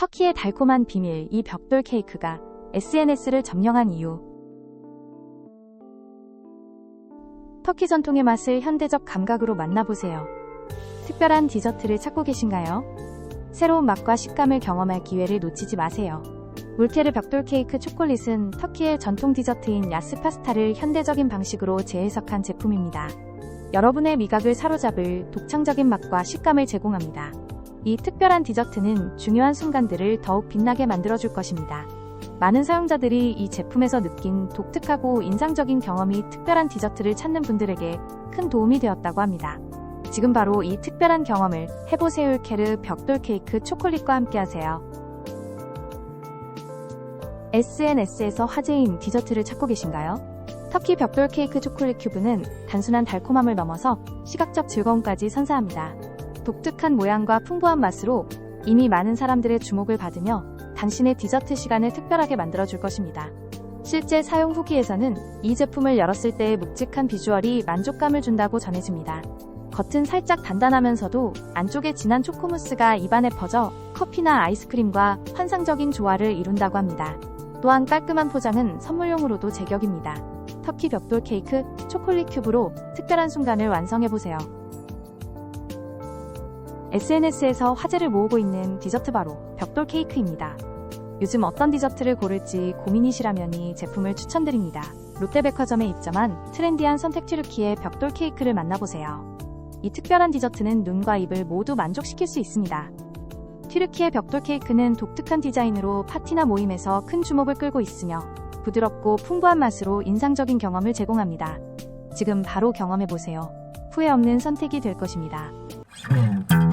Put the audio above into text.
터키의 달콤한 비밀 이 벽돌 케이크가 SNS를 점령한 이유. 터키 전통의 맛을 현대적 감각으로 만나보세요. 특별한 디저트를 찾고 계신가요? 새로운 맛과 식감을 경험할 기회를 놓치지 마세요. 울케르 벽돌 케이크 초콜릿은 터키의 전통 디저트인 야스 파스타를 현대적인 방식으로 재해석한 제품입니다. 여러분의 미각을 사로잡을 독창적인 맛과 식감을 제공합니다. 이 특별한 디저트는 중요한 순간들을 더욱 빛나게 만들어줄 것입니다. 많은 사용자들이 이 제품에서 느낀 독특하고 인상적인 경험이 특별한 디저트를 찾는 분들에게 큰 도움이 되었다고 합니다. 지금 바로 이 특별한 경험을 해보세요 울케르 벽돌 케이크 초콜릿과 함께하세요. SNS에서 화제인 디저트를 찾고 계신가요? 터키 벽돌 케이크 초콜릿 큐브는 단순한 달콤함을 넘어서 시각적 즐거움까지 선사합니다. 독특한 모양과 풍부한 맛으로 이미 많은 사람들의 주목을 받으며 당신의 디저트 시간을 특별하게 만들어줄 것입니다. 실제 사용 후기에서는 이 제품을 열었을 때의 묵직한 비주얼이 만족감을 준다고 전해집니다. 겉은 살짝 단단하면서도 안쪽에 진한 초코무스가 입안에 퍼져 커피나 아이스크림과 환상적인 조화를 이룬다고 합니다. 또한 깔끔한 포장은 선물용으로도 제격입니다. 터키 벽돌 케이크 초콜릿 큐브로 특별한 순간을 완성해보세요. SNS에서 화제를 모으고 있는 디저트 바로 벽돌 케이크입니다. 요즘 어떤 디저트를 고를지 고민이시라면 이 제품을 추천드립니다. 롯데백화점에 입점한 트렌디한 선택 튀르키의 벽돌 케이크를 만나보세요. 이 특별한 디저트는 눈과 입을 모두 만족시킬 수 있습니다. 튀르키의 벽돌 케이크는 독특한 디자인으로 파티나 모임에서 큰 주목을 끌고 있으며 부드럽고 풍부한 맛으로 인상적인 경험을 제공합니다. 지금 바로 경험해보세요. 후회 없는 선택이 될 것입니다. 음.